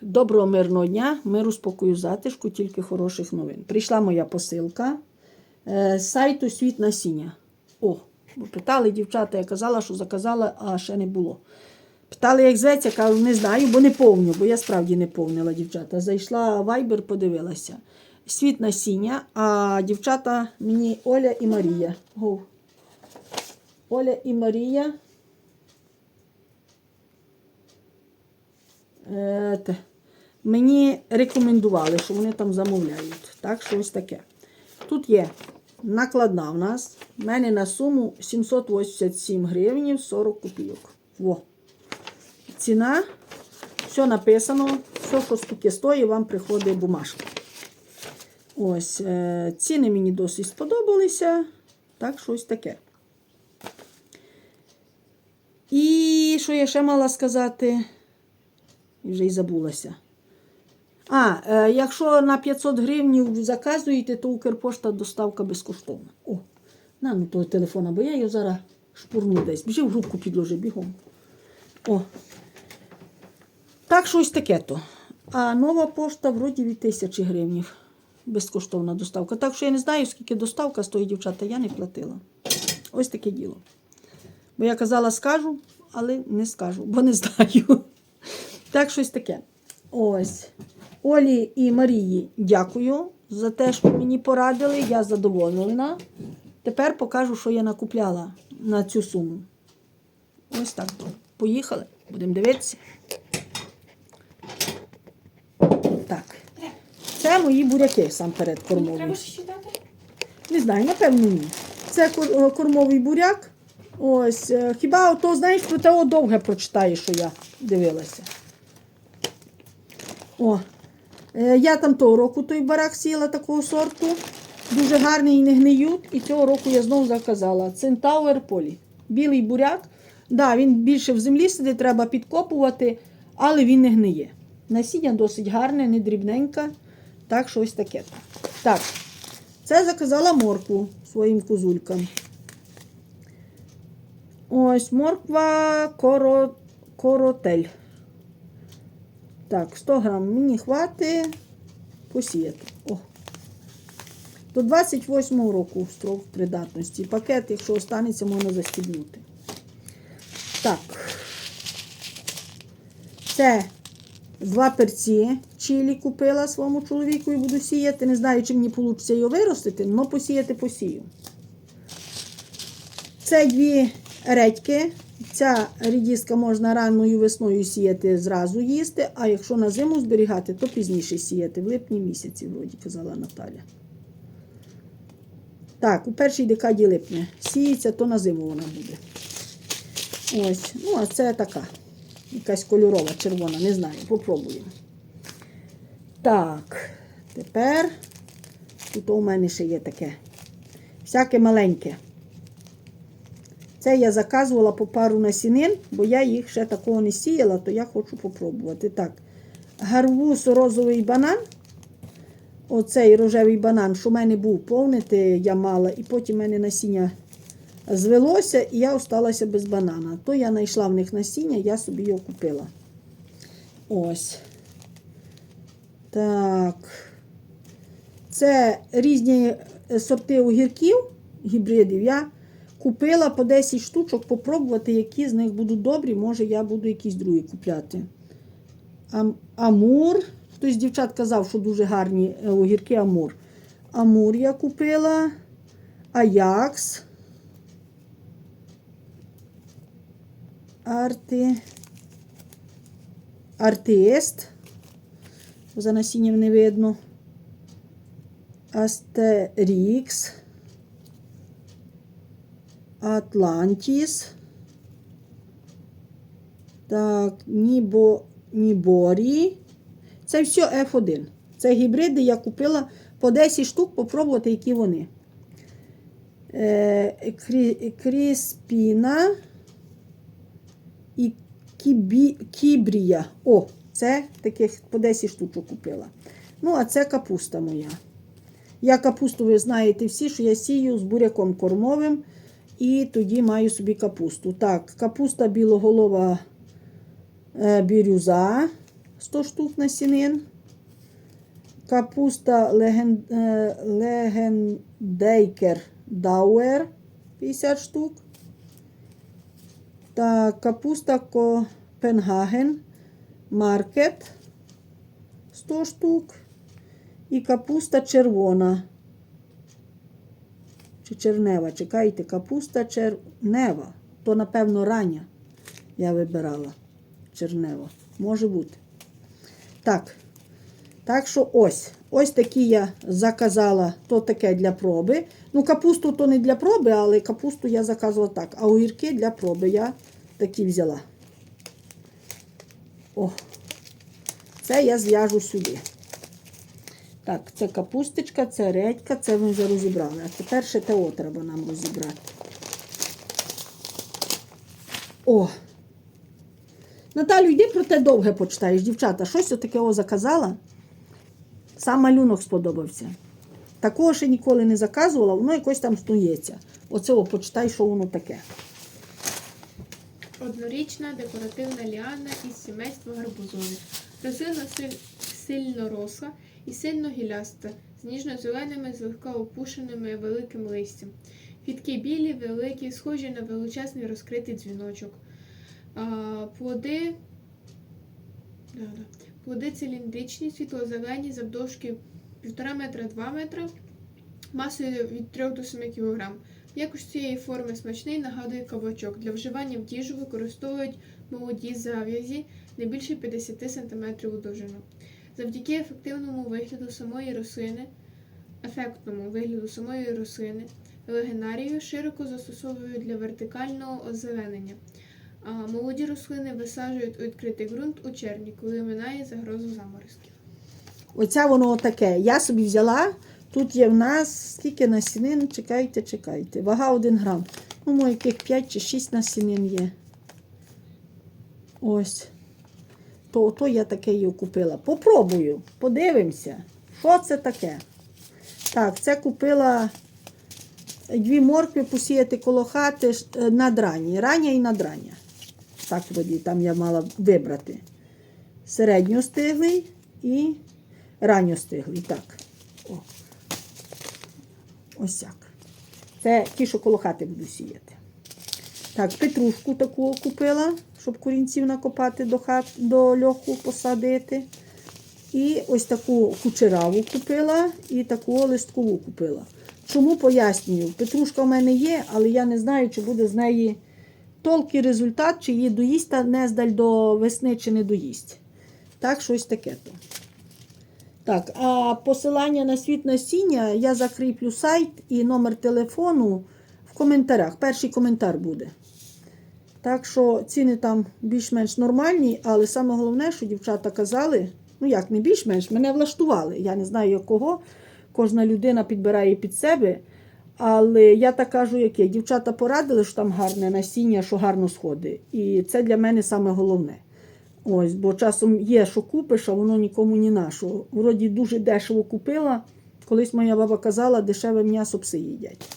доброго мирного дня, миру, спокою, затишку, тільки хороших новин. Прийшла моя посилка е, з сайту Світ насіння. О, питали дівчата, я казала, що заказала, а ще не було. Питали, як зветься, кажу, не знаю, бо не повню, бо я справді не повнила дівчата. Зайшла в Viber, подивилася. Світ насіння, а дівчата мені Оля і Марія. Гоу. Оля і Марія. Е, мені рекомендували, що вони там замовляють. Так, що ось таке. Тут є накладна в нас. У мене на суму 787 гривень 40 копійок. Во. Ціна, все написано, все, що скільки стоїть, вам приходить бумажка. Ось, е, ціни мені досить сподобалися. Так, що ось таке. І що я ще мала сказати? І вже й забулася. А, е, якщо на 500 гривень заказуєте, то Укрпошта доставка безкоштовна. О, на ну того телефона, бо я його зараз шпурну десь. Біжи в грубку підложи бігом. О. Так, що ось таке то. А нова пошта вроді від тисячі гривень. Безкоштовна доставка. Так що я не знаю, скільки доставка стоїть, дівчата, я не платила. Ось таке діло. Бо я казала, скажу, але не скажу, бо не знаю. Так, щось таке. Ось. Олі і Марії дякую за те, що мені порадили. Я задоволена. Тепер покажу, що я накупляла на цю суму. Ось так. Поїхали. Будемо дивитися. Так. Це мої буряки сам перед кормові. Треба дати? Не знаю, напевно, ні. Це е, кормовий буряк. Ось. е, Хіба то, знаєш, про те довге прочитаєш, що я дивилася. О. Е, Я там того року той барак сіла такого сорту. Дуже гарний і не гниють. І цього року я знову заказала. Центауер полі. Білий буряк. Да, він більше в землі сидить, треба підкопувати, але він не гниє. Насіння досить гарне, не дрібненьке. Так, що ось таке. Так. Це заказала моркву своїм козулькам. Ось морква коро... коротель. Так, 100 грам мені хватить посіяти. О. До 28 року строк придатності. Пакет, якщо останеться, можна застібнути. Так. Це два перці чилі купила своєму чоловіку і буду сіяти. Не знаю, чи мені вийде його виростити, але посіяти посію. Це дві редьки. Ця рідіска можна ранною весною сіяти, зразу їсти, а якщо на зиму зберігати, то пізніше сіяти, в липні місяці, вроді казала Наталя. Так, у першій декаді липня сіється, то на зиму вона буде. Ось, ну, а це така. Якась кольорова, червона, не знаю, попробуємо. Так, тепер тут у мене ще є таке. Всяке маленьке. Це я заказувала по пару насінин, бо я їх ще такого не сіяла, то я хочу попробувати. Так, гарвус розовий банан. Оцей рожевий банан, що в мене був повнити, я мала, і потім в мене насіння звелося, і я осталася без банана. То я знайшла в них насіння, я собі його купила. Ось. Так. Це різні сорти огірків, гібридів. Я купила по 10 штучок, попробувати, які з них будуть добрі. Може, я буду якісь другі купляти. Ам- Амур. Хтось з дівчат казав, що дуже гарні е, огірки Амур. Амур я купила. Аякс. Арти. Артист. За насінням не видно. Астерікс. Атлантіс. Так, Нібо, Ніборі. Це все F1. Це гібриди я купила по 10 штук, попробувати, які вони. Е, крі, кріспіна і кібі, кібрія. О, це таких по 10 штучок купила. Ну, а це капуста моя. Я капусту, ви знаєте всі, що я сію з буряком кормовим. І тоді маю собі капусту. Так, капуста білоголова е, бірюза. 100 штук насінин. Капуста леген, е, легендейкер Дауер 50 штук. Та капуста Копенгаген Маркет 100 штук. І капуста червона. Чи чернева? Чекайте, капуста чернева. То, напевно, рання я вибирала. Чернева. Може бути. Так. Так що ось. Ось такі я заказала, то таке для проби. Ну, капусту то не для проби, але капусту я заказувала так. А огірки для проби я такі взяла. О, це я зв'яжу сюди. Так, це капусточка, це редька, це ми вже розібрали. А тепер ще ТО треба нам розібрати. О! Наталю, йди про те довге почитаєш, дівчата. Щось отаке о заказала. Сам малюнок сподобався. Такого ще ніколи не заказувала, воно якось там снується. Оце о, почитай, що воно таке. Однорічна декоративна ліана із сімейства гарбузових. Силь- сильно росла і сильно гіляста, з ніжно-зеленими, злегка опушеними великим листям. Фітки білі, великі, схожі на величезний розкритий дзвіночок. А, плоди, да, да. плоди циліндричні, світло-зелені, завдовжки 1,5 метра 2 метра, масою від 3 до 7 кг. Якось цієї форми смачний нагадує кабачок. Для вживання в діжу використовують молоді зав'язі не більше 50 см у довжину. Завдяки ефективному вигляду самої рослини, ефектному вигляду самої рослини, легенарію широко застосовують для вертикального озеленення. А молоді рослини висаджують у відкритий ґрунт у червні, коли минає загроза заморозків. Оця воно таке. Я собі взяла. Тут є в нас скільки насінин, чекайте, чекайте. Вага 1 грам. Ну, яких 5 чи 6 насінин є. Ось. То ото я таке її купила. Попробую, подивимося, що це таке. Так, це купила дві моркви посіяти коло хати е, надрані. Рання і надрання. Так, вроді, там я мала вибрати. Середньостиглий і ранньостиглий. Так. О. Ось так. Це ті, що коло хати буду сіяти. Так, петрушку таку купила, щоб корінців накопати до, хат, до льоху посадити. І ось таку кучераву купила і таку листкову купила. Чому пояснюю? Петрушка в мене є, але я не знаю, чи буде з неї толк і результат, чи її доїсть та нездаль до весни, чи не доїсть. Так, щось таке то. Так, а посилання на світ насіння я закріплю сайт і номер телефону в коментарях. Перший коментар буде. Так що ціни там більш-менш нормальні, але саме головне, що дівчата казали, ну як не більш-менш, мене влаштували. Я не знаю якого. Кожна людина підбирає під себе. Але я так кажу, яке. Дівчата порадили, що там гарне насіння, що гарно сходить. І це для мене саме головне. Ось, бо часом є, що купиш, а воно нікому ні на що. Вроді дуже дешево купила. Колись моя баба казала, дешеве м'ясо пси їдять.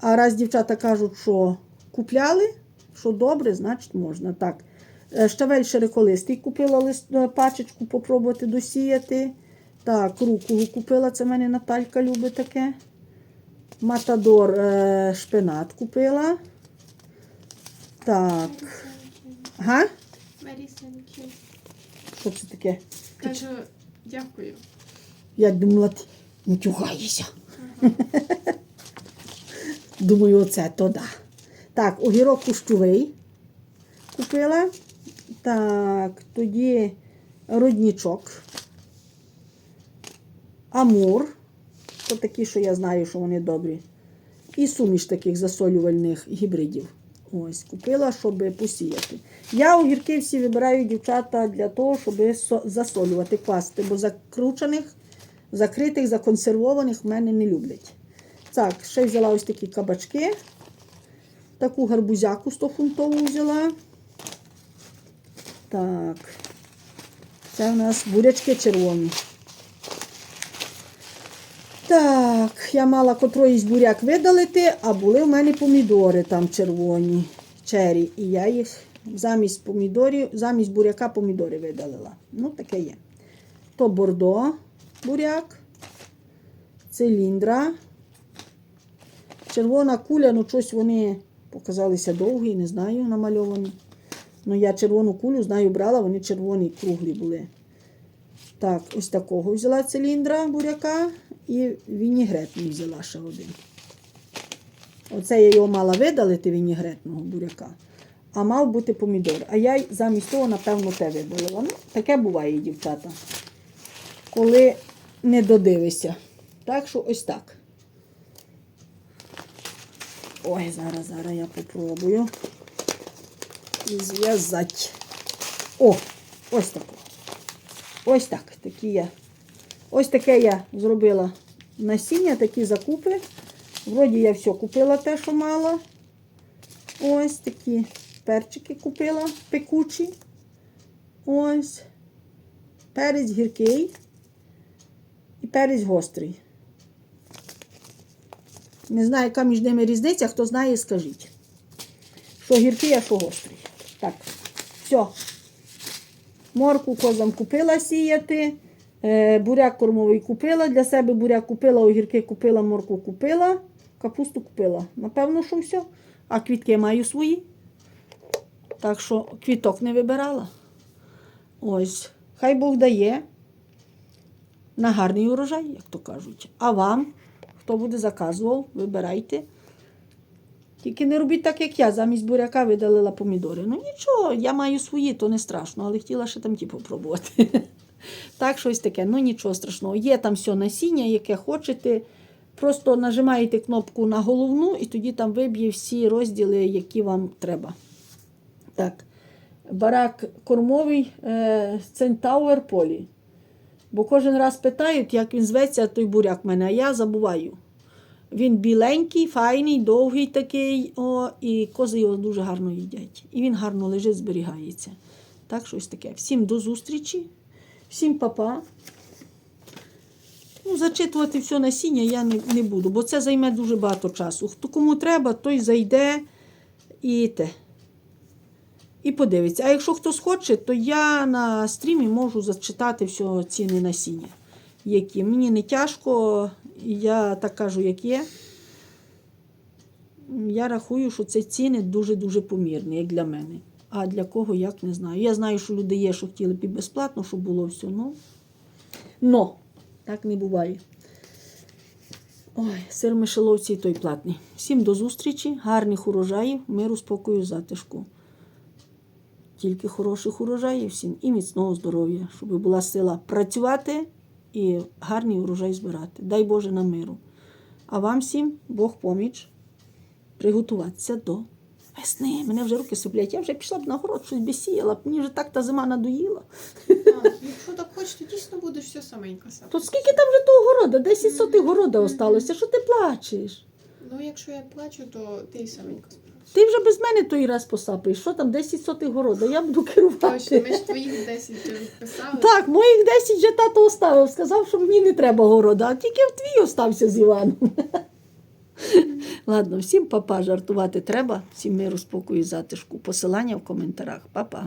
А раз дівчата кажуть, що купляли, що добре, значить можна. Так. Е, Щавель широколистий купила лист, е, пачечку попробувати досіяти. Так, руколу купила, це в мене Наталька любить таке. Матадор е, шпинат купила. Так. Га? Що це таке? Кажу, дякую. Я думала, ти не тюгаєшся. Думаю, оце то да. Так, огірок кущовий купила. Так, тоді роднічок. Амур. То такі, що я знаю, що вони добрі. І суміш таких засолювальних гібридів. Ось, купила, щоб посіяти. Я огірки всі вибираю дівчата для того, щоб засолювати, класти, бо закручених, закритих, законсервованих в мене не люблять. Так, ще взяла ось такі кабачки. Таку гарбузяку 100-фунтову взяла. Так. Це у нас бурячки червоні. Так, я мала котроїсь буряк видалити, а були в мене помідори там червоні, чері. І я їх Замість помідорів, замість буряка помідори видалила. Ну, таке є. То бордо буряк, циліндра. Червона куля, ну щось вони показалися довгі, не знаю, намальовані. Ну, я червону кулю знаю, брала, вони червоні круглі були. Так, ось такого взяла циліндра буряка і вінігрет не взяла ще один. Оце я його мала видалити вінігретного буряка, а мав бути помідор. А я замість того, напевно, те видалила. Ну, таке буває, дівчата. Коли не додивишся. Так що ось так. Ой, зараз, зараз я попробую. Зв'язати. О, ось так. Ось так. Такі я. Ось таке я зробила насіння, такі закупи. Вроді я все купила те, що мала. Ось такі перчики купила пекучі. Ось. Перець гіркий і перець гострий. Не знаю, яка між ними різниця, хто знає, скажіть. Що гіркий, а що гострий. Так, все. Морку козам купила сіяти. Е, буряк кормовий купила. Для себе буряк купила, огірки купила, морку купила, капусту купила. Напевно, що все. А квітки маю свої. Так що квіток не вибирала. Ось. Хай Бог дає на гарний урожай, як то кажуть. А вам, хто буде заказував, вибирайте. Тільки не робіть так, як я. Замість буряка видалила помідори. Ну нічого, я маю свої, то не страшно, але хотіла ще там ті попробувати. Так, щось таке. Ну нічого страшного. Є там все насіння, яке хочете. Просто нажимаєте кнопку на головну, і тоді там виб'є всі розділи, які вам треба. Так. Барак кормовий е, Центауер Полі. Бо кожен раз питають, як він зветься, той буряк мене, а я забуваю. Він біленький, файний, довгий такий, о, і кози його дуже гарно їдять. І він гарно лежить, зберігається. Так, щось таке. Всім до зустрічі, всім папа. Ну, зачитувати все насіння я не, не буду, бо це займе дуже багато часу. Хто кому треба, той зайде і те. І подивиться. А якщо хтось хоче, то я на стрімі можу зачитати все ціни насіння. Які. Мені не тяжко, я так кажу, як є. Я рахую, що це ціни дуже-дуже помірні, як для мене. А для кого, як не знаю. Я знаю, що люди є, що хотіли б і безплатно, щоб було все. Ну, но так не буває. Ой, сир мишеловці той платний. Всім до зустрічі, гарних урожаїв, миру, спокою, затишку. Тільки хороших урожаїв всім і міцного здоров'я, щоб була сила працювати і гарний урожай збирати. Дай Боже нам миру. А вам всім Бог поміч приготуватися до весни. Мене вже руки соплять. Я вже пішла б на город, щось би сіяла, мені вже так та зима надоїла. А, якщо так хочеш, то дійсно будеш все саменько сапати. То скільки там вже того города? 10 сотих города осталося. Що ти плачеш? Ну, якщо я плачу, то ти й саменько справишся. Ти вже без мене той раз посапаєш. Що там 10 сотих города? Я буду керувати. Точно, ми ж твоїх 10 вже відписали. Так, моїх 10 вже тато оставив. Сказав, що мені не треба города, а тільки в твій остався з Іваном. Ладно, всім папа жартувати треба. Всім миру, спокою, затишку. Посилання в коментарях. Па-па.